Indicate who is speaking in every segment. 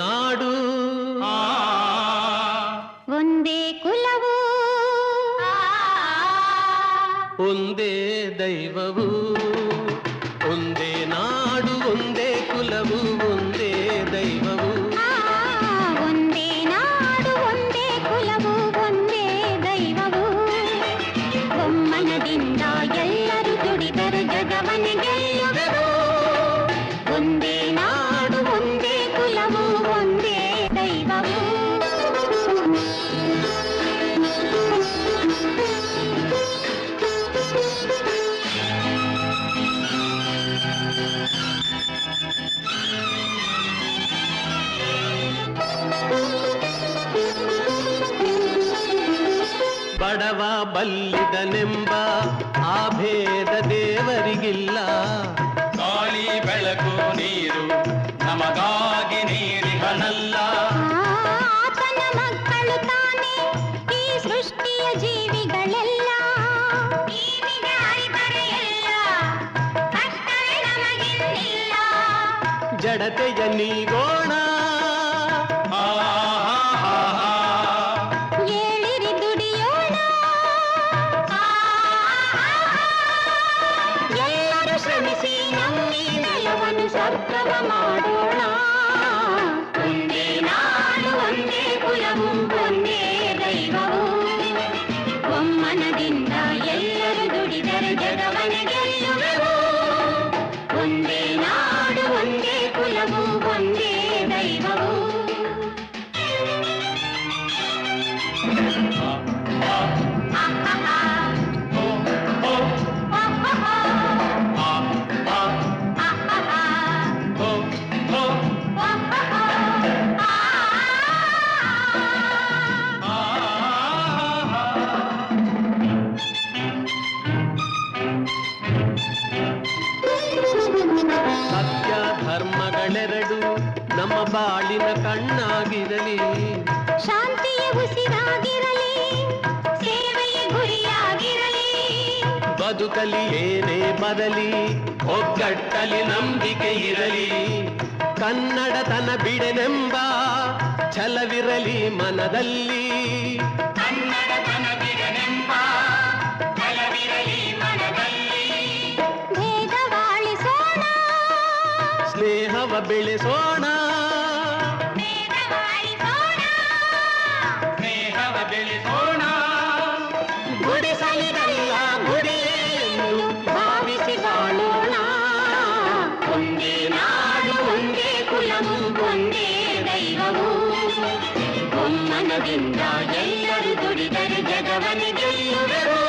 Speaker 1: నాడు ಒಂದೇ ಕುಲವು ಒಂದೇ ದೈವವು
Speaker 2: ಬಲ್ಲಿದನೆಂಬ ಆ ಭೇದ ದೇವರಿಗಿಲ್ಲ.
Speaker 3: ಗಾಳಿ ಬೆಳಕು ನೀರು ನಮಗಾಗಿ ನೀರಿಹನಲ್ಲ
Speaker 1: ಆತನ ಮಕ್ಕಳು ತಾನೇ ಈ ಸೃಷ್ಟಿಯ ಜೀವಿಗಳೆಲ್ಲ.
Speaker 2: ಜಡತೆಯ ನೀಗೋಣ
Speaker 1: ನೆಲವನ್ನು ಸ್ವರ್ಗವ
Speaker 2: ಧರ್ಮಗಳೆರಡು ನಮ್ಮ ಬಾಳಿನ ಕಣ್ಣಾಗಿರಲಿ.
Speaker 1: ಶಾಂತಿಯ ಉಸಿರಾಗಿರಲಿ ಸೇವೆಯ ಗುರಿಯಾಗಿರಲಿ.
Speaker 2: ಬದುಕಲಿ ಏನೇ ಬದಲಿ ಒಗ್ಗಟ್ಟಲಿ ನಂಬಿಕೆ ಇರಲಿ. ಕನ್ನಡತನ ಬಿಡೆನೆಂಬ ಛಲವಿರಲಿ ಮನದಲ್ಲಿ. ಬೆಳೆಸೋಣ
Speaker 1: ಭೇದವಾಳಿಸೋಣ
Speaker 3: ಸ್ನೇಹವ ಬೆಳೆಸೋಣ
Speaker 2: ಗುಡಿಸಲಿದಲ್ಲ ಗುಡಿಯೆಂದು ಭಾವಿಸಿ ಬಾಳೋಣ
Speaker 1: ಒಂದೇ ನಾಡು ಒಂದೇ ಕುಲವು ಒಂದೇ ದೈವವು ಒಮ್ಮನದಿಂದ ಎಲ್ಲರೂ ದುಡಿದರೆ ಜಗವನೆ ಗೆಲ್ಲುವೆವು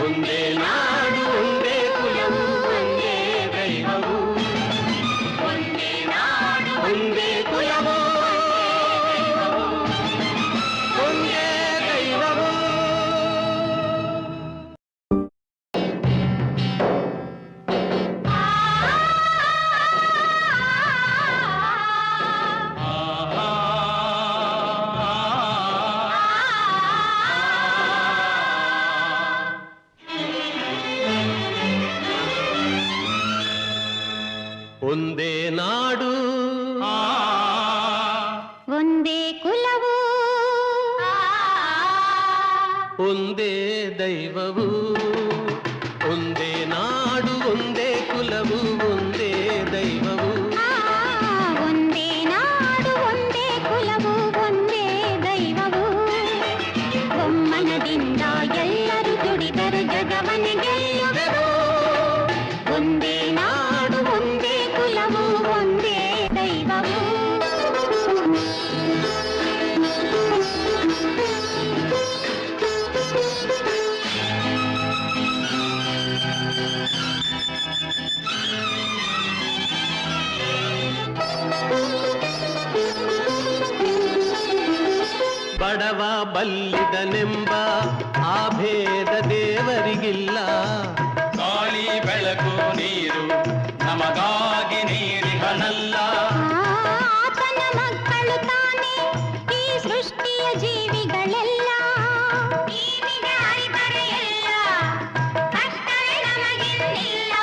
Speaker 2: ಒಂದೇ ನಾಡು ಒಂದೇ ದೈವವು
Speaker 1: ಒಂದೇ ನಾಡು
Speaker 2: ಒಂದೇ ಕುಲವು ಒಂದೇ ದೈವವು
Speaker 3: ಆ,
Speaker 2: ಒಂದೇ ನಾಡು
Speaker 1: ಒಂದೇ ಕುಲವು
Speaker 2: ಒಂದೇ ದೈವವು
Speaker 1: ಒಮ್ಮನದಿಂದ ಎಲ್ಲರೂ
Speaker 2: ಬಲ್ಲಿದನೆಂಬ ಆ ಭೇದ ದೇವರಿಗಿಲ್ಲ.
Speaker 3: ಗಾಳಿ ಬೆಳಕು ನೀರು ನಮಗಾಗಿ ನೀರಿಹನಲ್ಲ
Speaker 1: ಆತನ ಮಕ್ಕಳು ತಾನೇ ಈ ಸೃಷ್ಟಿಯ ಜೀವಿಗಳೆಲ್ಲ. ಜೀವಿಗೆ ಅರಿಬರೆಯಲ್ಲ ಕಷ್ಟವೇ ನಮಗಿಲ್ಲ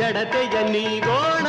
Speaker 2: ಜಡತೆಯ ನೀಗೋಣ